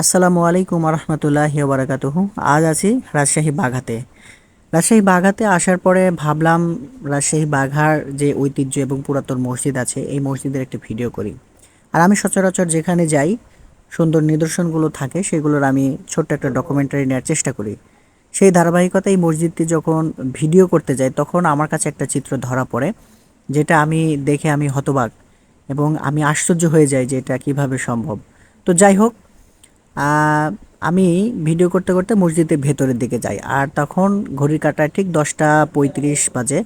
আসসালামু আলাইকুম রহমতুল্লাহ বারাকাতুহু। আজ আছি রাজশাহী বাঘাতে। রাজশাহী বাঘাতে আসার পরে ভাবলাম রাজশাহী বাঘার যে ঐতিহ্য এবং পুরাতন মসজিদ আছে, এই মসজিদের একটি ভিডিও করি। আর আমি সচরাচর যেখানে যাই, সুন্দর নিদর্শনগুলো থাকে, সেগুলোর আমি ছোট্ট একটা ডকুমেন্টারি নেওয়ার চেষ্টা করি। সেই ধারাবাহিকতা এই মসজিদটি যখন ভিডিও করতে যাই, তখন আমার কাছে একটা চিত্র ধরা পড়ে, যেটা আমি দেখে আমি হতবাক এবং আমি আশ্চর্য হয়ে যাই যে এটা কীভাবে সম্ভব। তো যাই হোক আমি ভিডিও করতে করতে মসজিদের ভেতরের দিকে যাই, আর তখন ঘড়ির কাঁটায় ঠিক দশটা পঁয়ত্রিশ বাজে।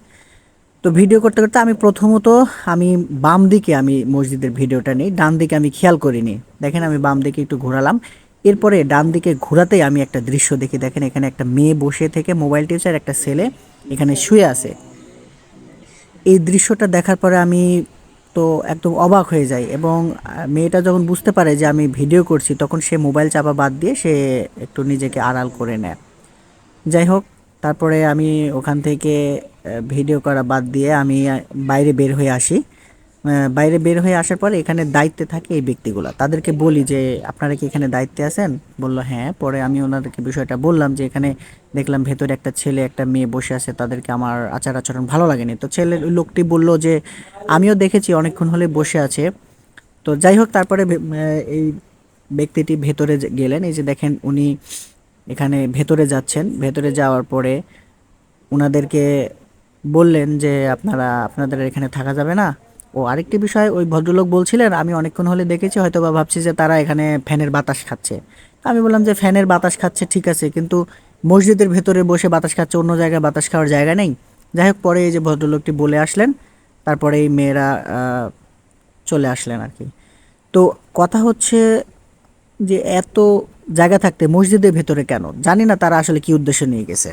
তো ভিডিও করতে করতে আমি প্রথমত আমি বাম দিকে আমি মসজিদের ভিডিওটা নিই, ডান দিকে আমি খেয়াল করিনি দেখেন আমি বাম দিকে একটু ঘোরালাম। এরপরে ডান দিকে ঘোরাতেই আমি একটা দৃশ্য দেখি। দেখেন এখানে একটা মেয়ে বসে থেকে মোবাইল টিপছে, আর একটা ছেলে এখানে শুয়ে আছে। এই দৃশ্যটা দেখার পরে আমি তো একদম অবাক হয়ে যায় এবং মেয়েটা যখন বুঝতে পারে যে আমি ভিডিও করছি, তখন সে মোবাইল চাপা বাদ দিয়ে সে একটু নিজেকে আড়াল করে নেয়। যাই হোক, তারপরে আমি ওখান থেকে ভিডিও করা বাদ দিয়ে আমি বাইরে বের হয়ে আসি। বাইরে বের হয়ে আসার পরে এখানে দায়িত্বে থাকে এই ব্যক্তিগুলো। তাদেরকে বলি যে, আপনারা কি এখানে দায়িত্বে আছেন? বলল হ্যাঁ। পরে আমি ওনাদেরকে বিষয়টা বললাম যে, এখানে দেখলাম ভেতরে একটা ছেলে, একটা মেয়ে বসে আছে। তাদেরকে আমার আচার আচরণ ভালো লাগেনি। তো ছেলের লোকটি বলল যে, আমিও দেখেছি, অনেকক্ষণ হলে বসে আছে। তো যাই হোক, তারপরে এই ব্যক্তিটি ভেতরে গেলেন। এই যে দেখেন, উনি এখানে ভেতরে যাচ্ছেন। ভেতরে যাওয়ার পরে ওনাদেরকে বললেন যে, আপনারা, আপনাদের এখানে থাকা যাবে না। ও আরেকটি বিষয়, ওই ভদ্রলোক বলছিলেন, আমি অনেকক্ষণ হলে দেখেছি হয়তো বা ভাবছি যে তারা এখানে ফ্যানের বাতাস খাচ্ছে। আমি বললাম যে, ফ্যানের বাতাস খাচ্ছে, ঠিক আছে, কিন্তু মসজিদের ভেতরে বসে বাতাস খাচ্ছে, অন্য জায়গায় বাতাস খাওয়ার জায়গা নেই। যাই হোক, পরে এই যে ভদ্রলোকটি বলে আসলেন, তারপরে এই মেয়েরা চলে আসলেন আর কি। তো কথা হচ্ছে যে, এত জায়গা থাকতে মসজিদের ভেতরে কেন? জানি না তারা আসলে কি উদ্দেশ্য নিয়ে গেছে।